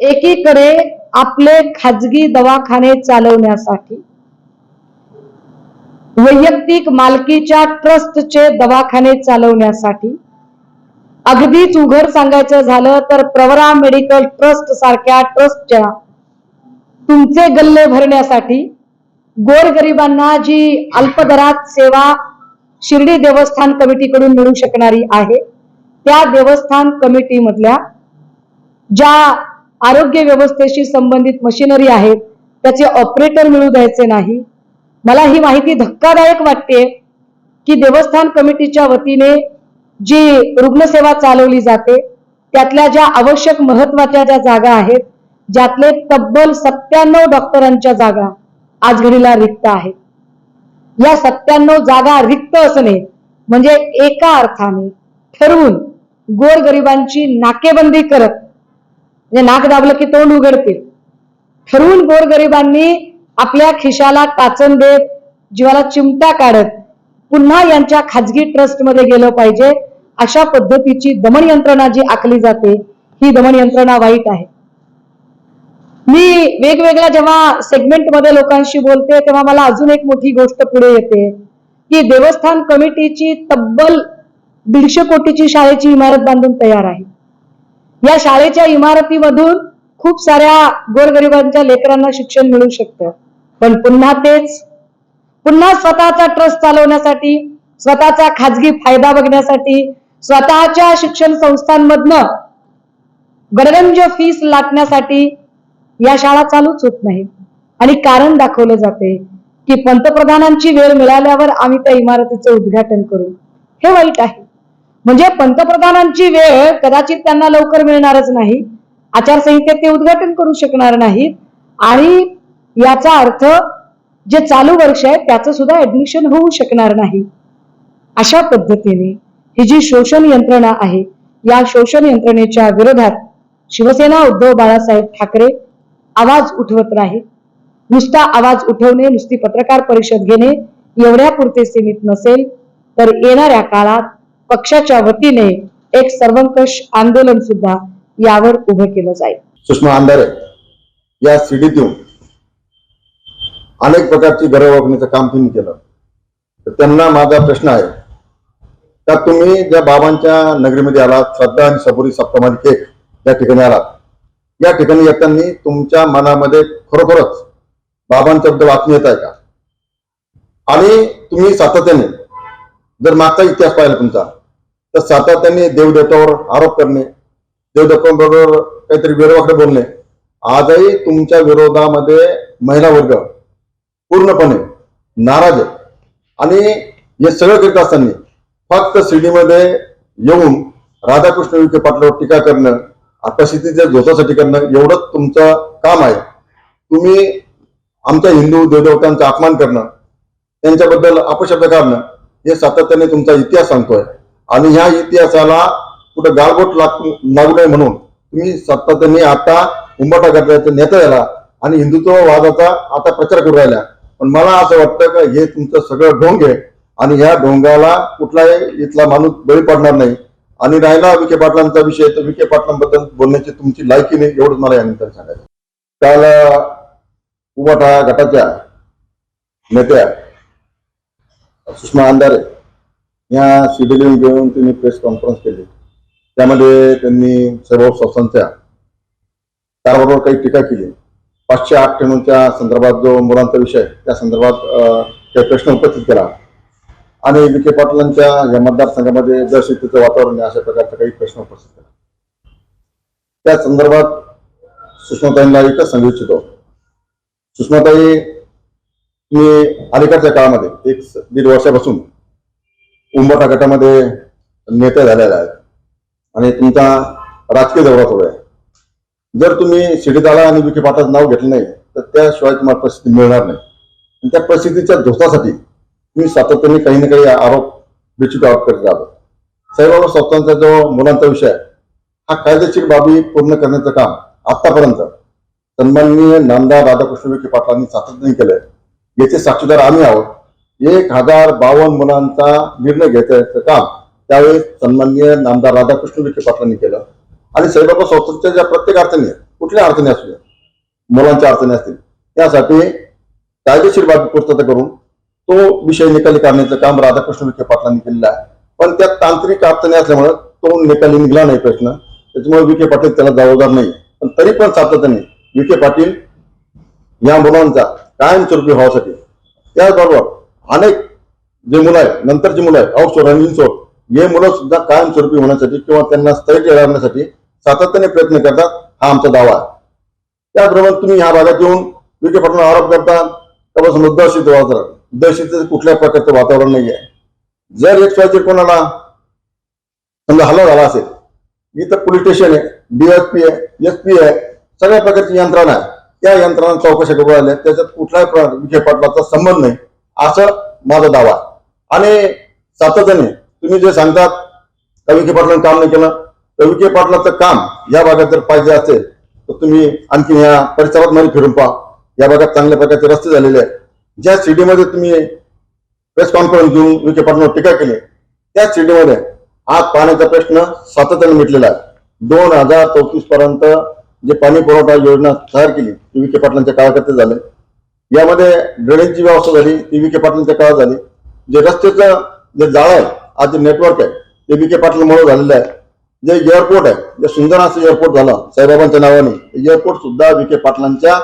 एकीकडे आपले खाजगी दवाखाने चालवण्यासाठी वैयक्तिक मालकीच्या ट्रस्टचे दवाखाने चालवण्यासाठी अगदीच उघड सांगायचं झालं तर प्रवरा मेडिकल ट्रस्ट सारख्या ट्रस्टच्या तुमचे गल्ले भरण्यासाठी गोरगरिबांना जी अल्पदरात सेवा शिर्डी देवस्थान कमिटीकडून मिळू शकणारी आहे त्या देवस्थान कमिटीमधल्या ज्या आरोग्य व्यवस्थेशी संबंधित मशिनरी आहेत त्याचे ऑपरेटर मिळू द्यायचे नाही. मला ही माहिती धक्कादायक वाटते की देवस्थान कमिटीच्या वतीने जी रुग्णसेवा चालवली जाते त्यातल्या ज्या आवश्यक महत्त्वाच्या ज्या जागा आहेत ज्यातले तब्बल सत्त्याण्णव डॉक्टरांच्या जागा आज घडीला रिक्त आहेत. या सत्त्याण्णव जागा रिक्त असणे म्हणजे एका अर्थाने ठरवून गोरगरिबांची नाकेबंदी करत म्हणजे नाक दाबलं की तोंड उघडतील. ठरवून गोरगरिबांनी आपल्या खिशाला काचन देत जीवाला चिमटा काढत पुन्हा यांच्या खाजगी ट्रस्टमध्ये गेलं पाहिजे. अशा पद्धतीची दमन यंत्रणा जी आखली जाते ही दमन यंत्रणा वाईट आहे. मी वेगवेगळ्या जेव्हा सेगमेंटमध्ये लोकांशी बोलते तेव्हा मला अजून एक मोठी गोष्ट पुढे येते. की देवस्थान कमिटीची तब्बल दीडशे कोटीची शाळेची इमारत बांधून तयार आहे. या शाळेच्या इमारतीमधून खूप साऱ्या गोरगरिबांच्या लेकरांना शिक्षण मिळू शकतं. पण पुन्हा तेच पुन्हा स्वतःचा ट्रस्ट चालवण्यासाठी स्वतःचा खाजगी फायदा बघण्यासाठी स्वतःच्या शिक्षण संस्थांमधनं गडगंज फीस लाटण्यासाठी या शाळा चालूच होत नाही. आणि कारण दाखवलं जाते की पंतप्रधानांची वेळ मिळाल्यावर आम्ही त्या इमारतीचं उद्घाटन करू. हे वाईट आहे. म्हणजे पंतप्रधानांची वेळ कदाचित त्यांना लवकर मिळणारच नाही. आचारसंहितेत ते उद्घाटन करू शकणार नाहीत. आणि याचा अर्थ जे चालू वर्ष आहे त्याचं सुद्धा ऍडमिशन होऊ शकणार नाही. अशा पद्धतीने ही जी शोषण यंत्रणा आहे या शोषण यंत्रणेच्या विरोधात शिवसेना उद्धव बाळासाहेब ठाकरे आवाज उठवत राहील. नुसता आवाज उठवणे नुसती पत्रकार परिषद घेणे एवढ्या पुरते सीमित नसेल तर येणाऱ्या काळात पक्षाच्या वतीने एक सर्वंकष आंदोलन सुद्धा यावर उभं केलं जाईल. सुषमा अंधारे या सीडीत येऊन अनेक प्रकारची घरं ओळखण्याचं काम तुम्ही केलं. तर त्यांना माझा प्रश्न आहे का तुम्ही ज्या बाबांच्या नगरीमध्ये आलात श्रद्धा आणि सबुरी सप्तमादी केक या ठिकाणी आलात या ठिकाणी येताना तुमच्या मनामध्ये खरोखरच बाबांच्याबद्दल वाचून येत आहे का? आणि तुम्ही सातत्याने जर मागचा इतिहास पाहिला तुमचा तर सातत्याने देवदेवतावर आरोप करणे देवदेवतांबरोबर काहीतरी वेळवाकडे बोलणे आजही तुमच्या विरोधामध्ये महिला वर्ग पूर्णपणे नाराज आहे आणि हे सगळं करीत असताना फक्त शिर्डीमध्ये येऊन राधाकृष्ण विखे पाटलावर टीका करणं परिस्थितीच्या झोतासाठी करणं एवढंच तुमचं काम आहे. तुम्ही आमच्या हिंदू देवदेवतांचा अपमान करणं त्यांच्याबद्दल अपशब्द काढणं हे सातत्याने तुमचा इतिहास सांगतोय. आणि ह्या इतिहासाला कुठं गाळबोट लागू नये म्हणून तुम्ही सातत्याने आता उंबाटा करण्याचा नेता झाला आणि हिंदुत्ववादाचा आता प्रचार करू राहिला पण मला असं वाटतं का हे तुमचं सगळं ढोंग आहे आणि ह्या ढोंगाला कुठलाही इथला माणूस बळी पडणार नाही. आणि राहिला विखे पाटलांचा विषय तर विखे पाटलांबद्दल बोलण्याची तुमची लायकी नाही एवढंच मला यानंतर सांगायचं काल उबाटा गटाच्या नेत्या सुषमा अंधारे या शिबिर घेऊन त्यांनी प्रेस कॉन्फरन्स केली. त्यामध्ये त्यांनी सर्व संस्थांच्या कारभारावर काही टीका केली. पाचशे आठ टनच्या संदर्भात जो मुलांचा विषय त्या संदर्भात काही प्रश्न उपस्थित केला. आणि विखे पाटलांच्या या मतदारसंघामध्ये दहशतीचं वातावरण आहे अशा प्रकारचा काही प्रश्न उपस्थित केला. त्या संदर्भात सुषमाताईंना एकच सांगू इच्छितो. सुषमाताई मी अलीकडच्या काळामध्ये एक दीड वर्षापासून उंबटा गटामध्ये नेते झालेला आहे आणि तुमचा राजकीय दौरा सुरू आहे. जर तुम्ही शिडीदाला आणि विखे पाटाचं नाव घेतलं नाही तर त्याशिवाय तुम्हाला प्रसिद्धी मिळणार नाही. आणि त्या परिस्थितीच्या धोतासाठी तुम्ही सातत्याने काही ना काही आरोप बेचिक आरोप करत राहतो. साईबाबा संस्थांचा जो मुलांचा विषय आहे हा कायदेशीर बाबी पूर्ण करण्याचं काम आतापर्यंत सन्माननीय नामदार राधाकृष्ण विखे पाटलांनी सातत्याने केलंय. याचे साक्षीदार आम्ही आहोत. एक हजार बावन्न मुलांचा निर्णय घ्यायचं काम त्यावेळेस सन्माननीय नामदार राधाकृष्ण विखे पाटलांनी केलं. आणि साईबाबा स्वतंत्र ज्या प्रत्येक अडचणी आहेत कुठल्या अडचणी असू द्या मुलांच्या अडचणी असतील त्यासाठी कायदेशीर बाबी पूर्तता करून तो विषय निकाली काढण्याचं काम राधाकृष्ण विखे पाटलांनी केलेलं आहे. पण त्यात तांत्रिक अडचणी असल्यामुळे तो निकाली निघला नाही प्रश्न. त्याच्यामुळे विखे पाटील त्याला जबाबदार नाही. पण तरी पण सातत्याने विखे पाटील या मुलांचा कायमस्वरूपी व्हावासाठी. त्याचबरोबर अनेक जे मुलं आहेत नंतरची मुलं आहेत आउटसोर आणि इनसोर हे मुलं सुद्धा कायमस्वरूपी होण्यासाठी किंवा त्यांना स्थैर्य राहण्यासाठी सातत्याने प्रयत्न करतात हा आमचा दावा आहे. त्याचबरोबर तुम्ही ह्या भागात येऊन विखे पाटील आरोप करता त्यापासून बस दहशत वातावरण? दहशत कुठल्या प्रकारचं वातावरण नाही आहे. जर एक स्वायचे कोणाला समजा हल्ला झाला असेल इथं पोलीस स्टेशन आहे डीएसपी आहे एस पी आहे सगळ्या प्रकारची यंत्रणा आहे. त्या यंत्रणा चौकशा करू राहिल्या त्याच्यात कुठल्याही प्र- विखे पाटलाचा संबंध नाही असं माझा दावा. आहे. आणि सातत्याने तुम्ही जे सांगतात का विखे पाटलांनी काम नाही केलं? तर विखे पाटलाचं काम या भागात जर पाहिजे असेल तर तुम्ही आणखी या परिसरात मध्ये फिरून पहा. या भागात चांगल्या प्रकारचे रस्ते झालेले आहेत. ज्या सिटीमध्ये तुम्ही प्रेस कॉन्फरन्स घेऊन विखे पाटलांवर टीका केली त्या सिटीमध्ये आज पाण्याचा प्रश्न सातत्याने मिटलेला आहे. दोन हजार चौतीस पर्यंत जे पाणी पुरवठा योजना तयार केली ती विखे पाटलांच्या काळात झाले. यामध्ये ड्रेनेजची व्यवस्था झाली ती विखे पाटलांच्या काळात झाली. जे रस्त्याचं जे जाळं आहे आज जे नेटवर्क आहे ते विखे पाटलांमुळे झालेलं आहे. जे एअरपोर्ट आहे जे सुंदर असं एअरपोर्ट झालं साईबाबांच्या नावाने एअरपोर्ट सुद्धा विखे पाटलांच्या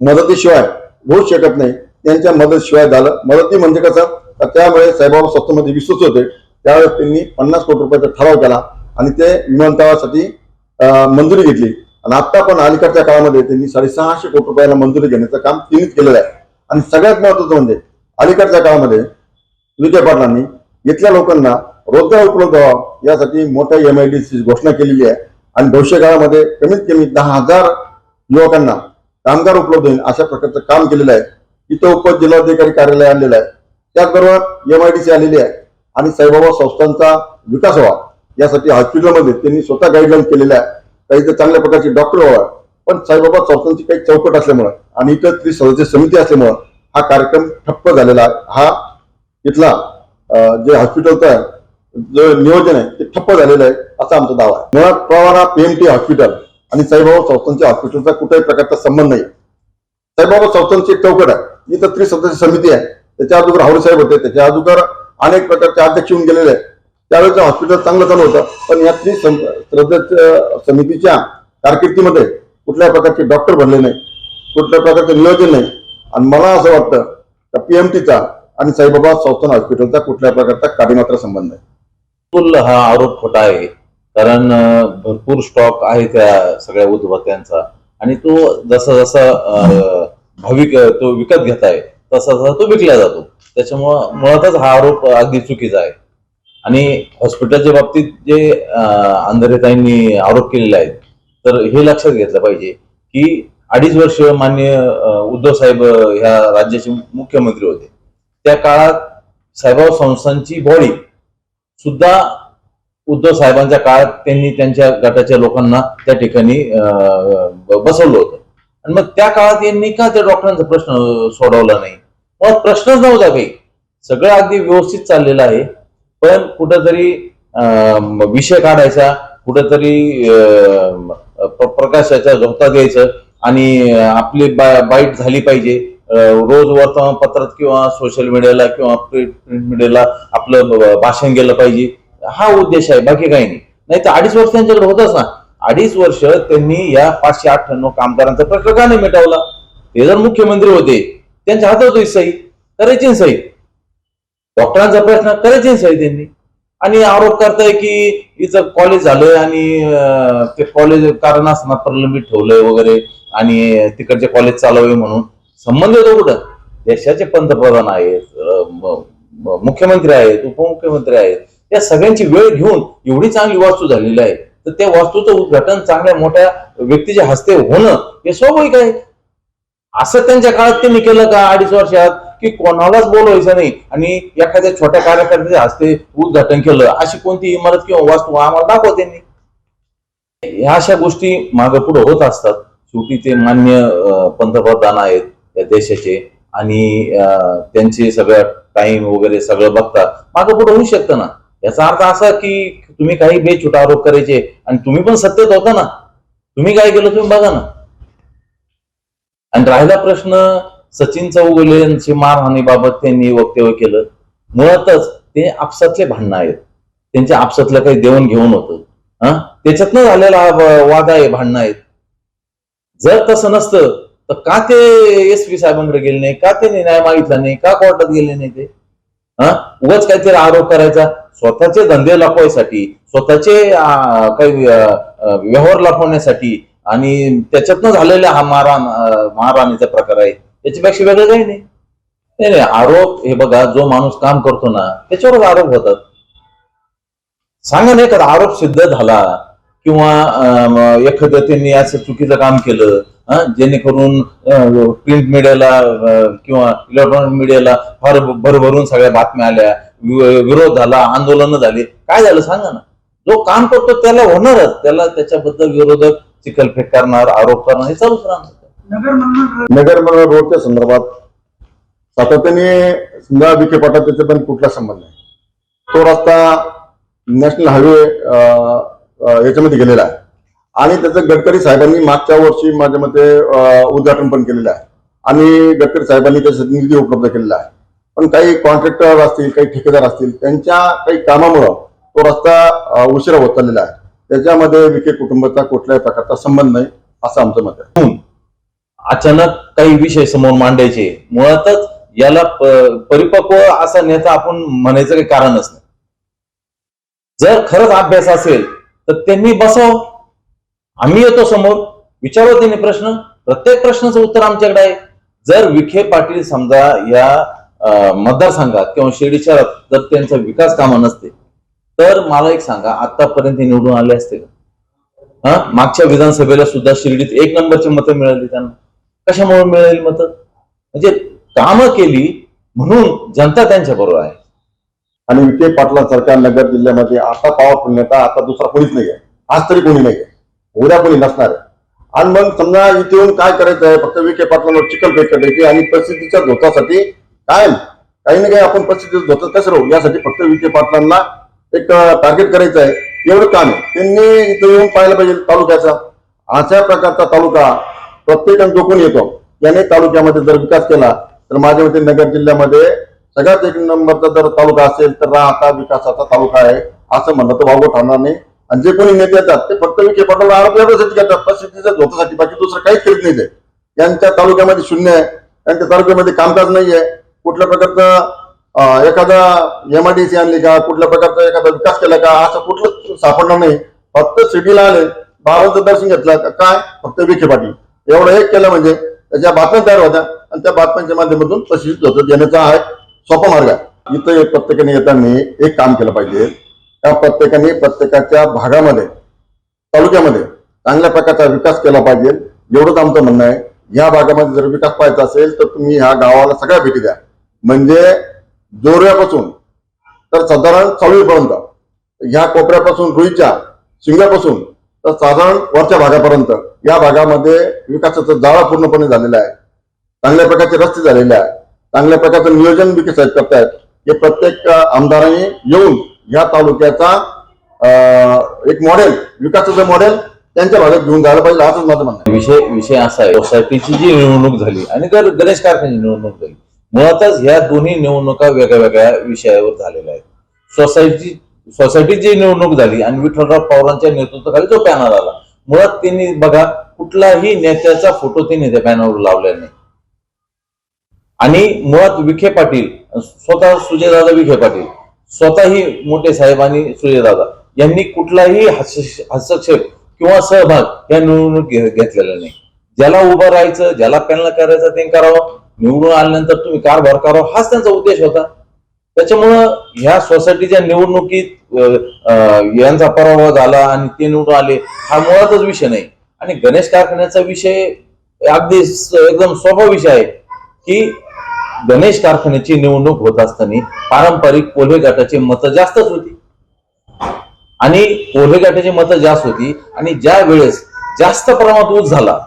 मदतीशिवाय होऊ शकत नाही. त्यांच्या मदतीशिवाय झालं. मदती म्हणजे कसं? तर त्यामुळे साईबाबा स्वतःमध्ये विश्वास होते. त्यावेळेस त्यांनी पन्नास कोटी रुपयाचा ठराव केला आणि ते विमानतळासाठी मंजुरी घेतली. आणि आता पण अलीकडच्या काळामध्ये त्यांनी साडेसहाशे कोटी रुपयाला मंजुरी घेण्याचं काम तिनेच केलेलं आहे. आणि सगळ्यात महत्वाचं म्हणजे अलीकडच्या काळामध्ये विजय पाटलांनी इथल्या लोकांना रोजगार उपलब्ध व्हावा यासाठी मोठ्या एम आय डी ची घोषणा केलेली आहे. आणि भविष्य काळामध्ये कमीत कमी दहा हजार युवकांना कामगार उपलब्ध होईल अशा प्रकारचं काम केलेलं आहे. इथं उपजिल्हाधिकारी कार्यालय आणलेलं आहे. त्याचबरोबर एम आय डी सी आलेली आहे. आणि साईबाबा संस्थांचा विकास व्हावा यासाठी हॉस्पिटलमध्ये त्यांनी स्वतः गाईडलाईन केलेल्या आहे काही तर चांगल्या प्रकारचे डॉक्टर व्हावा. पण साईबाबा संस्थांची काही चौकट असल्यामुळं आणि इतर ती सदस्य समिती असल्यामुळं हा कार्यक्रम ठप्प झालेला आहे. हा इथला जे हॉस्पिटलचा आहे जे नियोजन आहे ते ठप्प झालेलं आहे असा आमचा दावा आहे. मुळात प्रवारा पीएमटी हॉस्पिटल आणि साईबाबा संस्थांच्या हॉस्पिटलचा कुठल्याही प्रकारचा संबंध नाही. साईबाबा संस्थांची एक चौकट आहे. इथं त्रिसदस्य समिती आहे. त्याच्या अगोदर हावरे साहेब होते. त्याच्या अगोदर अनेक प्रकारचे अध्यक्ष होऊन गेलेले आहेत. त्यावेळेस हॉस्पिटल चांगलं चालू होतं. पण या त्रिसदस्य समितीच्या कारकिर्दीमध्ये कुठल्या प्रकारचे डॉक्टर भरले नाही कुठल्या प्रकारचं नियोजन नाही. आणि मला असं वाटतं का पीएमटीचा आणि साईबाबा संस्थान हॉस्पिटलचा कुठल्या प्रकारचा काडीमात्र संबंध आहे हा आरोप खोटा आहे. कारण भरपूर स्टॉक आहे त्या सगळ्या उद्भवत्यांचा आणि तो जसा जसा भाविक तो विकत घेत आहे तसा तसा तो विकला जातो. त्याच्यामुळं मुळातच हा आरोप अगदी चुकीचा आहे. आणि हॉस्पिटलच्या बाबतीत जे अं, अंधरेताईंनी आरोप केलेले आहेत तर हे लक्षात घेतलं पाहिजे की अडीच वर्ष मान्य उद्धव साहेब ह्या राज्याचे मुख्यमंत्री होते. त्या काळात साहेबराव संस्थांची बॉडी सुद्धा उद्धव साहेबांच्या काळात त्यांनी त्यांच्या गटाच्या लोकांना त्या ठिकाणी बसवलं होतं. आणि मग त्या काळात यांनी का त्या डॉक्टरांचा प्रश्न सोडवला नाही? मग प्रश्नच नव्हता काही. सगळं अगदी व्यवस्थित चाललेलं आहे. पण कुठंतरी अं, विषय काढायचा कुठंतरी अं, प्रकाशाच्या झोता द्यायचं आणि आपली बा- बाईट झाली पाहिजे. रोज वर्तमानपत्रात किंवा सोशल मीडियाला किंवा प्रिंट मीडियाला आपलं भाषण गेलं पाहिजे. हा उद्देश आहे बाकी काही नाही. नाही तर अडीच वर्ष त्यांच्याकडे होतच ना. अडीच वर्ष त्यांनी या पाचशे अठ्ठ्याण्णव कामगारांचा प्रश्न का नाही मिटवला? ते जर मुख्यमंत्री होते त्यांच्या हातात होती सही करायची सही. डॉक्टरांचा प्रश्न करायचे आहे त्यांनी. आणि आरोप करताय की इथं कॉलेज झालंय आणि ते कॉलेज कारण असताना प्रलंबित ठेवलंय वगैरे आणि तिकडचे कॉलेज चालवे म्हणून. संबंध येतो कुठं? देशाचे पंतप्रधान आहेत मुख्यमंत्री आहेत उपमुख्यमंत्री आहेत. या सगळ्यांची वेळ घेऊन एवढी चांगली वास्तू झालेली आहे. तर त्या वास्तूचं उद्घाटन चांगल्या मोठ्या व्यक्तीच्या हस्ते होणं हे स्वाभाविक आहे. असं त्यांच्या काळात त्यांनी केलं का? अडीच वर्षात की कोणालाच बोलवायचं नाही. आणि एखाद्या छोट्या कार्यकर्त्याच्या हस्ते उद्घाटन केलं अशी कोणती इमारत किंवा वास्तू आम्हाला दाखवा त्यांनी. ह्या अशा गोष्टी मागे पुढे होत असतात. शेवटी ते मान्य पंतप्रधान आहेत या देशाचे आणि त्यांचे सगळं टाइम वगैरे सगळं बघतात मागे पुढे होऊ शकतं ना. याचा अर्थ असा की तुम्ही काही बेछूट आरोप करायचे आणि तुम्ही पण सत्तेत होता ना. तुम्ही काय केलं तुम्ही बघा ना. आणि राहिला प्रश्न सचिन चौगुले यांची मारहाणीबाबत त्यांनी वक्तव्य केलं. मुळातच ते आपसातले भांडणं आहेत. त्यांच्या आपसातलं काही देऊन घेऊन होतं. हा? त्याच्यातनं झालेला वाद आहे भांडणं आहेत. जर तसं नसतं तर का ते एस पी साहेबांकडे गेले नाही? का त्यांनी न्याय मागितला नाही? का कोर्टात गेले नाही ते? हा? उगाच काहीतरी आरोप करायचा. स्वतःचे धंदे लपवायसाठी स्वतःचे काही व्यवहार लपवण्यासाठी आणि त्याच्यातनं झालेला हा मारहाण मारहाणीचा प्रकार आहे. याच्यापेक्षा वेगळं काही नाही. नाही नाही आरोप हे बघा जो माणूस काम करतो ना त्याच्यावरच आरोप होतात. सांगा ना एखादा आरोप सिद्ध झाला किंवा अम, एखादं त्यांनी असं चुकीचं काम केलं जेणेकरून प्रिंट मीडियाला किंवा इलेक्ट्रॉनिक मीडियाला फार भरभरून सगळ्या बातम्या आल्या विरोध झाला आंदोलन झाली. काय झालं सांगा ना. जो काम करतो त्याला होणारच. त्याला त्याच्याबद्दल विरोधक चिखलफेक करणार आरोप करणार हे चालूच राहणार. नगर मनोर रोडच्या संदर्भात सातत्याने समजा विखे पाटा त्याचा पण कुठला संबंध नाही. तो रस्ता नॅशनल हायवे याच्यामध्ये गेलेला आहे. आणि त्याचं गडकरी साहेबांनी मागच्या वर्षी माझ्या मते उद्घाटन पण केलेलं आहे. आणि गडकरी साहेबांनी त्यासाठी निधी उपलब्ध केलेला आहे. पण काही कॉन्ट्रॅक्टर असतील काही ठेकेदार असतील त्यांच्या काही कामामुळं तो रस्ता उशिरा होत चाललेला आहे. त्याच्यामध्ये विखे कुटुंबाचा कुठल्याही प्रकारचा संबंध नाही असं आमचं मत आहे. अचानक काही विषय समोर मांडायचे. मुळातच याला परिपक्व असा नेता आपण म्हणायचं काही कारणच नाही. जर खरंच अभ्यास असेल तर त्यांनी बसाव. आम्ही येतो समोर. विचारू त्यांनी प्रश्न. प्रत्येक प्रश्नाचं उत्तर आमच्याकडे आहे. जर विखे पाटील समजा या मतदारसंघात किंवा शिर्डी शहरात जर त्यांचा विकास कामा नसते तर मला एक सांगा आतापर्यंत निवडून आले असते का? हा? मागच्या विधानसभेला सुद्धा शिर्डीत एक नंबरची मतं मिळाली त्यांना. कशामुळे मिळेल मत? म्हणजे कामं केली म्हणून जनता त्यांच्या बरोबर आहे. आणि विखे पाटलांसारख्या नगर जिल्ह्यामध्ये आता पॉवरफुल नेता आता दुसरा कोणीच नाही आहे. आज तरी कोणी नाही आहे. उद्या कोणी नसणार आहे. आणि मग समजा इथे येऊन काय करायचं आहे? फक्त विखे पाटलांवर चिकल पेट करायची आणि परिस्थितीच्या धोकासाठी काय काही ना काही आपण परिस्थितीचं धोका कसं राहू? यासाठी फक्त विखे पाटलांना एक टार्गेट करायचं आहे. एवढं काम आहे. त्यांनी इथं येऊन पाहायला पाहिजे तालुक्याचा. अशा प्रकारचा तालुका प्रत्येकाने जो कोण येतो. याने तालुक्यामध्ये जर विकास केला तर माझ्या मते नगर जिल्ह्यामध्ये सगळ्यात एक नंबरचा जर तालुका असेल तर राहता विकासाचा तालुका आहे असं म्हणलं तर वावगं ठरणार नाही. आणि जे कोणी नेते येतात ते फक्त विखे पाटील आरोग्यासाठी घेतात. परिस्थितीच्या बाकी दुसरं काहीच करीत नाही ते. यांच्या तालुक्यामध्ये शून्य आहे. त्यांच्या तालुक्यामध्ये कामकाज नाही आहे. कुठल्या प्रकारचं अं, एखादा एमआयडीसी आणली का कुठल्या प्रकारचा एखादा विकास केला का असं कुठलं सापडणार नाही. फक्त सिटीला आले बाबांचं दर्शन घेतलं काय? फक्त विखे पाटील. एवढं एक केलं म्हणजे त्याच्या बातम्या तयार होत्या आणि त्या बातम्यांच्या माध्यमातून प्रसिद्ध होतं देण्याचा हा एक सोपा मार्ग आहे. इथं एक प्रत्येकाने येताना एक काम केलं पाहिजे. त्या प्रत्येकाने प्रत्येकाच्या भागामध्ये तालुक्यामध्ये चांगल्या प्रकारचा विकास केला पाहिजे. एवढंच आमचं म्हणणं आहे. या भागामध्ये जर विकास पाहायचा असेल तर तुम्ही ह्या गावाला सगळ्या भेटी द्या. म्हणजे जोरव्यापासून तर साधारण चालवीपर्यंत ह्या कोपऱ्यापासून रुईच्या शिंग्यापासून तर साधारण वरच्या भागापर्यंत या भागामध्ये विकासाचा जाळा पूर्णपणे झालेला आहे. चांगल्या प्रकारचे रस्ते झालेले आहे. चांगल्या प्रकारचं नियोजन विकसित करतायत. हे प्रत्येक आमदाराने आमदारांनी येऊन या तालुक्याचा एक मॉडेल विकासाचं मॉडेल त्यांच्या भागात घेऊन जायला पाहिजे असंच माझं म्हणणं विषय विषय असा आहे सोसायटीची जी निवडणूक झाली आणि गर- गणेश कारखान्याची निवडणूक झाली मुळातच ह्या दोन्ही निवडणुका वेगळ्या वेगळ्या विषयावर झालेल्या आहेत. सोसायटी सोसायटीची निवडणूक झाली आणि विठ्ठलराव पवारांच्या नेतृत्वाखाली जो पॅनल आला. मुळात त्यांनी बघा कुठलाही नेत्याचा फोटो त्यांनी त्या पॅनलवर लावला नाही. आणि मुळात विखे पाटील स्वतः सुजयदादा विखे पाटील स्वतःही मोठे साहेब आणि सुजयदादा यांनी कुठलाही हस्तक्षेप किंवा सहभाग या निवडणूक घेतलेला नाही. ज्याला उभं राहायचं ज्याला पॅनल करायचं ते करावं. निवडून आल्यानंतर तुम्ही कारभार करावं हाच त्यांचा उद्देश होता. त्याच्यामुळं ह्या सोसायटीच्या निवडणुकीत यांचा पराभव झाला आणि ते निवडून आले हा मुळातच विषय नाही. आणि गणेश कारखान्याचा विषय अगदी एकदम सोपा विषय आहे की गणेश कारखान्याची निवडणूक होत असताना पारंपरिक कोल्हे गटाची मतं जास्तच होती. आणि कोल्हे गटाची मतं जास्त होती आणि ज्या वेळेस जास्त प्रमाणात ऊस झाला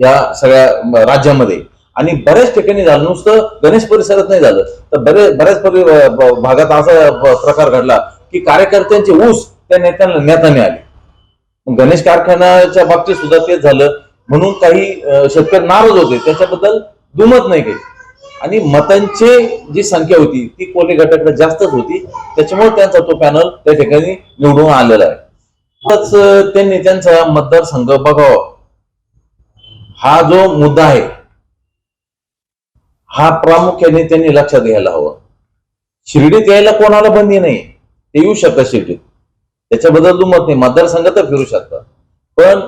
या सगळ्या राज्यामध्ये आणि बऱ्याच ठिकाणी झालं. नुसतं गणेश परिसरात नाही झालं. तर बरे बऱ्याच भागात असा प्रकार घडला की कार्यकर्त्यांचे ऊस त्या नेत्यांना नेत्याने आले. गणेश कारखान्याच्या बाबतीत सुद्धा तेच झालं. म्हणून काही शेतकरी नाराज होते. त्याच्याबद्दल दुमत नाही काही. आणि मतांची जी संख्या होती ती कोल्हे गटाकडे जास्तच होती. त्याच्यामुळे त्यांचा तो पॅनल त्या ठिकाणी निवडून आलेला आहे. त्यांनी त्यांचा मतदारसंघ बघावा. हा जो मुद्दा आहे हा प्रामुख्याने त्यांनी लक्षात घ्यायला हवं. शिर्डीत यायला कोणाला बंदी नाही. ते येऊ शकतात शिर्डीत. त्याच्याबद्दल दुमत नाही. मतदारसंघात फिरू शकतात. पण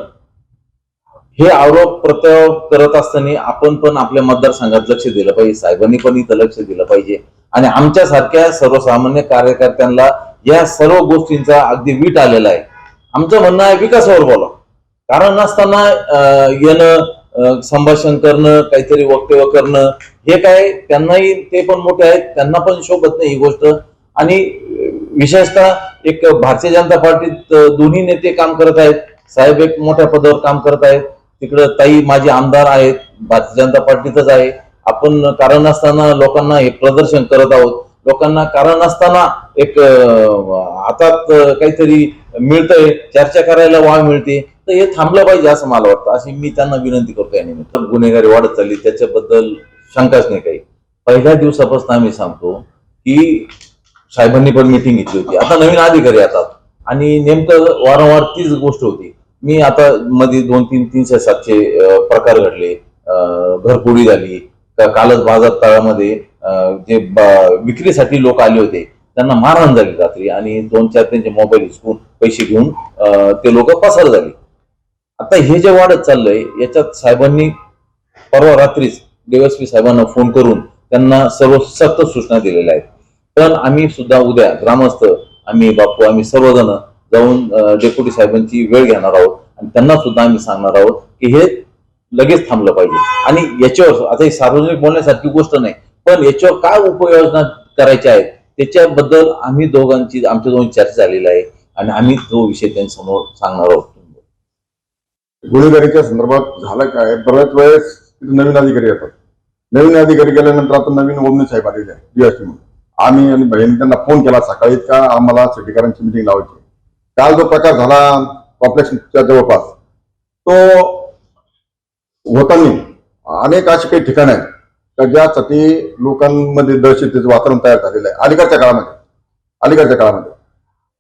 हे आरोप प्रत्यारोप करत असताना आपण पण आपल्या मतदारसंघात लक्ष दिलं पाहिजे. साहेबांनी पण इथं लक्ष दिलं पाहिजे. आणि आमच्यासारख्या सर्वसामान्य कार्यकर्त्यांना या सर्व गोष्टींचा अगदी वीट आलेला आहे. आमचं म्हणणं आहे विकासावर बोला. कारण नसताना अं, येणं संभाषण करणं काहीतरी वक्तव्य करणं हे काय त्यांनाही ते पण मोठे आहेत त्यांना पण शोभत नाही ही गोष्ट. आणि विशेषतः एक भारतीय जनता पार्टीत दोन्ही नेते काम करत आहेत. साहेब एक मोठ्या पदावर काम करत आहेत. तिकडं ताई माझे आमदार आहेत. भारतीय जनता पार्टीतच आहे. आपण कारण नसताना लोकांना हे प्रदर्शन करत आहोत. लोकांना कारण असताना एक हातात काहीतरी मिळतंय. चर्चा करायला वाव मिळते. तर हे थांबलं पाहिजे असं मला वाटतं. अशी मी त्यांना विनंती करतो या निमित्त गुन्हेगारी वाढत चालली त्याच्याबद्दल शंकाच नाही काही. पहिल्या दिवसापासून आम्ही सांगतो की साहेबांनी पण मिटिंग घेतली होती. आता नवीन अधिकारी येतात. आणि नेमकं वारंवार तीच गोष्ट होती. मी आता मध्ये दोन तीन तीनशे सातशे प्रकार घडले. घरपोडी झाली. कालच बाजार तळामध्ये जे विक्रीसाठी लोक आले होते त्यांना मारहाण झाली रात्री. आणि दोन चार त्यांचे मोबाईल उचकून पैसे घेऊन ते लोक पसार झाले. आता हे जे वाढत चाललंय याच्यात साहेबांनी परवा रात्रीच डीएसपी साहेबांना फोन करून त्यांना सर्व सक्त सूचना दिलेल्या आहेत. पण आम्ही सुद्धा उद्या ग्रामस्थ आम्ही बापू आम्ही सर्वजण जाऊन डेप्युटी साहेबांची वेळ घेणार आहोत आणि त्यांना सुद्धा आम्ही सांगणार आहोत की हे लगेच थांबलं पाहिजे. आणि याच्यावर आता ही सार्वजनिक बोलण्यासारखी गोष्ट नाही पण याच्यावर काय उपाययोजना करायच्या आहेत त्याच्याबद्दल आम्ही दोघांची आमच्या दोन चर्चा झालेली आहे आणि आम्ही तो विषय त्यांच्यासमोर सांगणार आहोत. गुन्हेगारीच्या संदर्भात झालं काय? बऱ्याच वेळेस तिथे नवीन अधिकारी येतात. नवीन अधिकारी गेल्यानंतर आता नवीन ओमने साहेब आलेले आहे डीएसपी म्हणून. आम्ही आणि बहिणी त्यांना फोन केला सकाळी का आम्हाला सिटीकरांची मिटिंग लावायची काल जो प्रकार झाला कॉम्प्लेक्सच्या जवळपास तो होताना अनेक अशी काही ठिकाणं आहेत का ज्यासाठी लोकांमध्ये दहशतीचं वातावरण तयार झालेलं आहे. अलीकडच्या काळामध्ये अलीकडच्या काळामध्ये.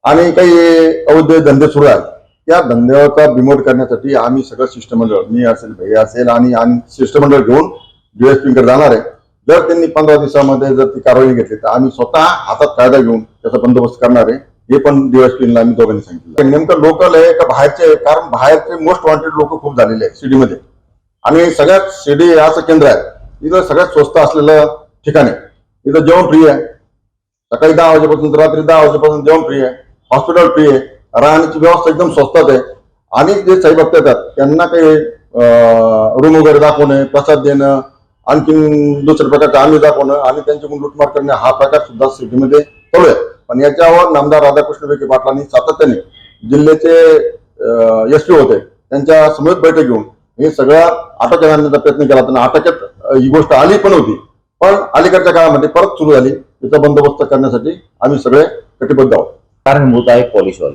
आणि काही अवैध धंदे सुरू आहेत. त्या धंद्याचा बिमोड करण्यासाठी आम्ही सगळं शिष्टमंडळ मी असेल भैया असेल आणि आम्ही शिष्टमंडळ घेऊन डीएसपीकडे जाणार आहे. जर त्यांनी पंधरा दिवसामध्ये जर ती कारवाई घेतली तर आम्ही स्वतः हातात कायदा घेऊन त्याचा बंदोबस्त करणार आहे. हे पण डीएसपीला आम्ही दोघांनी सांगितलं नेमकं लोकल आहे का बाहेरचे आहे? कारण बाहेरचे मोस्ट वॉन्टेड लोक खूप झालेले आहेत सिटीमध्ये आणि सगळ्यात शिडी असं केंद्र आहे. इथं सगळ्यात स्वस्त असलेलं ठिकाण आहे. इथं जेवण फ्री आहे. सकाळी दहा वाजेपासून रात्री दहा वाजेपासून जेवण फ्री आहे. हॉस्पिटल फ्री आहे. राहण्याची व्यवस्था एकदम स्वस्तात आहे. आणि जे साई भक्त येतात त्यांना काही रूम वगैरे दाखवणे प्रसाद देणं आणखीन दुसऱ्या प्रकारचं आम्ही दाखवणं आणि त्यांच्याकडून लुटमार करणे हा प्रकार सुद्धा सिटीमध्ये चालू आहे. पण याच्यावर नामदार राधाकृष्ण विखे पाटलांनी सातत्याने जिल्ह्याचे एस पी होते त्यांच्या समेत बैठक घेऊन हे सगळं आटोक्यात आणण्याचा प्रयत्न केला त्यांना आटोक्यात ही गोष्ट आली पण होती. पण अलीकडच्या काळामध्ये परत सुरू झाली. तिचा बंदोबस्त करण्यासाठी आम्ही सगळे कटिबद्ध आहोत. कारणीभूत आहे पॉलिशवाल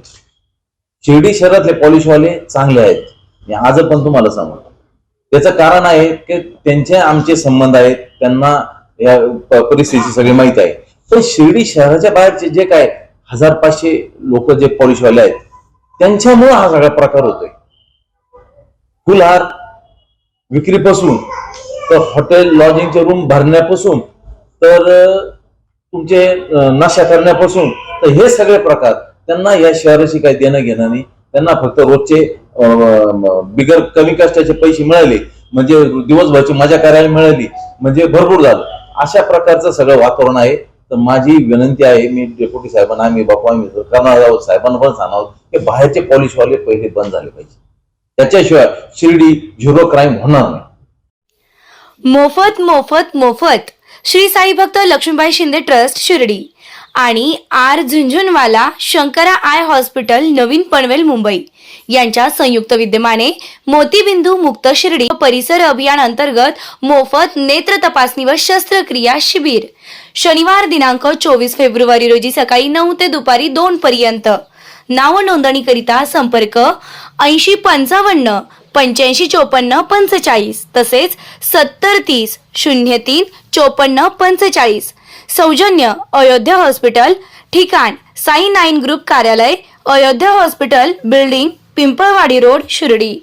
शिर्डी शहरातले पॉलिशवाले चांगले आहेत. मी आज पण तुम्हाला सांगतो. त्याचं कारण आहे की त्यांचे आमचे संबंध आहेत. त्यांना या परिस्थितीची सगळी माहीत आहे. पण शिर्डी शहराच्या बाहेरचे जे काय हजार पाचशे लोक जे पॉलिशवाले आहेत त्यांच्यामुळे हा सगळा प्रकार होतोय. फुलहार विक्रीपासून तर हॉटेल लॉजिंगचे रूम भरण्यापासून तर तुमचे नशा करण्यापासून तर हे सगळे प्रकार त्यांना या शहराशी काही देणं घेणं नाही. त्यांना फक्त रोजचे बिगर कमी कष्टाचे पैसे मिळाले. म्हणजे दिवसभरची मजा करायला मिळाली. म्हणजे भरपूर झालं. अशा प्रकारचं सगळं वातावरण आहे. तर माझी विनंती आहे मी डेप्युटी साहेबांना आम्ही बापू आम्ही करणार आहोत साहेबांना पण सांगावं हे की बाहेरचे पॉलिशवाले पहिले बंद झाले पाहिजे. त्याच्याशिवाय शिर्डी झिरो क्राईम होणार नाही. मोफत मोफत मोफत. श्री साई भक्त लक्ष्मीबाई शिंदे ट्रस्ट शिर्डी. आणि R Jhunjhunwala Shankara eye hospital नवीन पनवेल मुंबई. यांच्या संयुक्त विद्यमाने मोतीबिंदू मुक्त शिर्डी व परिसर अभियान अंतर्गत मोफत नेत्र तपासणी व शस्त्रक्रिया शिबिर. शनिवार दिनांक चोवीस फेब्रुवारी रोजी सकाळी नऊ ते दुपारी दोन पर्यंत. नाव नोंदणीकरिता संपर्क ऐंशी पंचावन्न पंच्याऐंशी चोपन्न पंचेचाळीस. तसेच सत्तर तीस शून्य तीन चोपन्न पंचेचाळीस. सौजन्य अयोध्या हॉस्पिटल ठिकाण. साई नाईन ग्रुप कार्यालय Ayodhya hospital building Pimpalwadi road Shirdi.